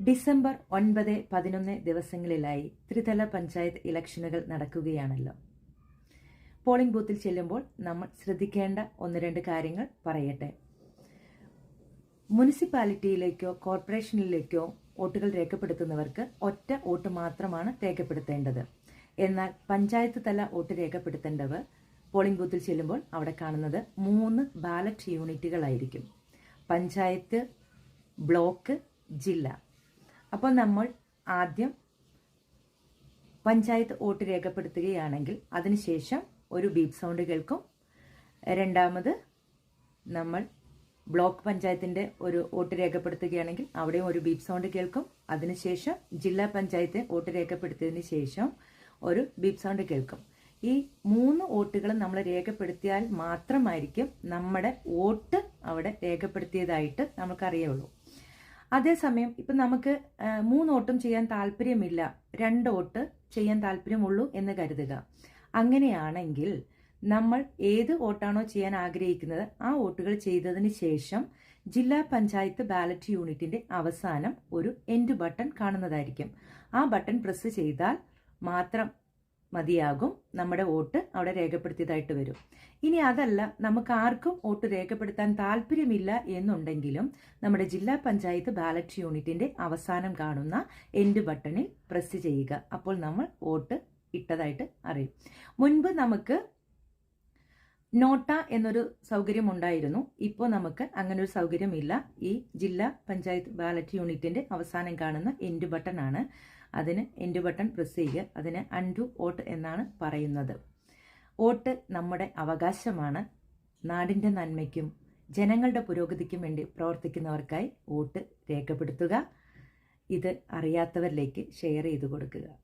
December ഒൻപത് പതിനൊന്ന് ദിവസങ്ങളിലായി ത്രിതല പഞ്ചായത്ത് ഇലക്ഷനുകൾ നടക്കുകയാണല്ലോ. പോളിംഗ് ബൂത്തിൽ ചെല്ലുമ്പോൾ നമ്മൾ ശ്രദ്ധിക്കേണ്ട ഒന്ന് രണ്ട് കാര്യങ്ങൾ പറയട്ടെ. മുനിസിപ്പാലിറ്റിയിലേക്കോ കോർപ്പറേഷനിലേക്കോ വോട്ടുകൾ രേഖപ്പെടുത്തുന്നവർക്ക് ഒറ്റ വോട്ട് മാത്രമാണ് രേഖപ്പെടുത്തേണ്ടത്. എന്നാൽ പഞ്ചായത്ത് തല വോട്ട് രേഖപ്പെടുത്തേണ്ടവർ പോളിംഗ് ബൂത്തിൽ ചെല്ലുമ്പോൾ അവിടെ കാണുന്നത് മൂന്ന് ബാലറ്റ് യൂണിറ്റുകളായിരിക്കും. പഞ്ചായത്ത് ബ്ലോക്ക് ജില്ല. അപ്പോൾ നമ്മൾ ആദ്യം പഞ്ചായത്ത് വോട്ട് രേഖപ്പെടുത്തുകയാണെങ്കിൽ അതിനുശേഷം ഒരു ബീപ് സൗണ്ട് കേൾക്കും. രണ്ടാമത് നമ്മൾ ബ്ലോക്ക് പഞ്ചായത്തിന്റെ ഒരു വോട്ട് രേഖപ്പെടുത്തുകയാണെങ്കിൽ അവിടെയും ഒരു ബീപ് സൗണ്ട് കേൾക്കും. അതിനുശേഷം ജില്ലാ പഞ്ചായത്ത് വോട്ട് രേഖപ്പെടുത്തിയതിന് ശേഷം ഒരു ബീപ് സൗണ്ട് കേൾക്കും. ഈ മൂന്ന് വോട്ടുകളും നമ്മൾ രേഖപ്പെടുത്തിയാൽ മാത്രമായിരിക്കും നമ്മുടെ വോട്ട് അവിടെ രേഖപ്പെടുത്തിയതായിട്ട് നമുക്കറിയുള്ളൂ. അതേസമയം ഇപ്പം നമുക്ക് മൂന്നോട്ടും ചെയ്യാൻ താല്പര്യമില്ല. രണ്ട് വോട്ട് ചെയ്യാൻ താല്പര്യമുള്ളൂ എന്ന് കരുതുക. അങ്ങനെയാണെങ്കിൽ നമ്മൾ ഏത് വോട്ടാണോ ചെയ്യാൻ ആഗ്രഹിക്കുന്നത് ആ വോട്ടുകൾ ചെയ്തതിന് ശേഷം ജില്ലാ പഞ്ചായത്ത് ബാലറ്റ് യൂണിറ്റിന്റെ അവസാനം ഒരു എൻഡ് ബട്ടൺ കാണുന്നതായിരിക്കും. ആ ബട്ടൺ പ്രസ് ചെയ്താൽ മാത്രം മതിയാകും. നമ്മുടെ വോട്ട് അവിടെ രേഖപ്പെടുത്തിയതായിട്ട് വരും. ഇനി അതല്ല നമുക്ക് ആർക്കും വോട്ട് രേഖപ്പെടുത്താൻ താല്പര്യമില്ല എന്നുണ്ടെങ്കിലും നമ്മുടെ ജില്ലാ പഞ്ചായത്ത് ബാലറ്റ് യൂണിറ്റിന്റെ അവസാനം കാണുന്ന എൻഡ് ബട്ടണിൽ പ്രസ് ചെയ്യുക. അപ്പോൾ നമ്മൾ വോട്ട് ഇട്ടതായിട്ട് അറിയും. മുൻപ് നമുക്ക് നോട്ട എന്നൊരു സൗകര്യം ഉണ്ടായിരുന്നു ഇപ്പോൾ നമുക്ക് അങ്ങനെ ഒരു സൗകര്യമില്ല. ഈ ജില്ലാ പഞ്ചായത്ത് ബാലറ്റ് യൂണിറ്റിന്റെ അവസാനം കാണുന്ന എൻഡ് ബട്ടൺ ആണ്. അതിന് എൻഡ് ബട്ടൺ പ്രസ് ചെയ്യുക. അതിന് അൺഡു വോട്ട് എന്നാണ് പറയുന്നത്. വോട്ട് നമ്മുടെ അവകാശമാണ്. നാടിന്റെ നന്മയ്ക്കും ജനങ്ങളുടെ പുരോഗതിക്കും വേണ്ടി പ്രവർത്തിക്കുന്നവർക്കായി വോട്ട് രേഖപ്പെടുത്തുക. ഇത് അറിയാത്തവരിലേക്ക് ഷെയർ ചെയ്ത് കൊടുക്കുക.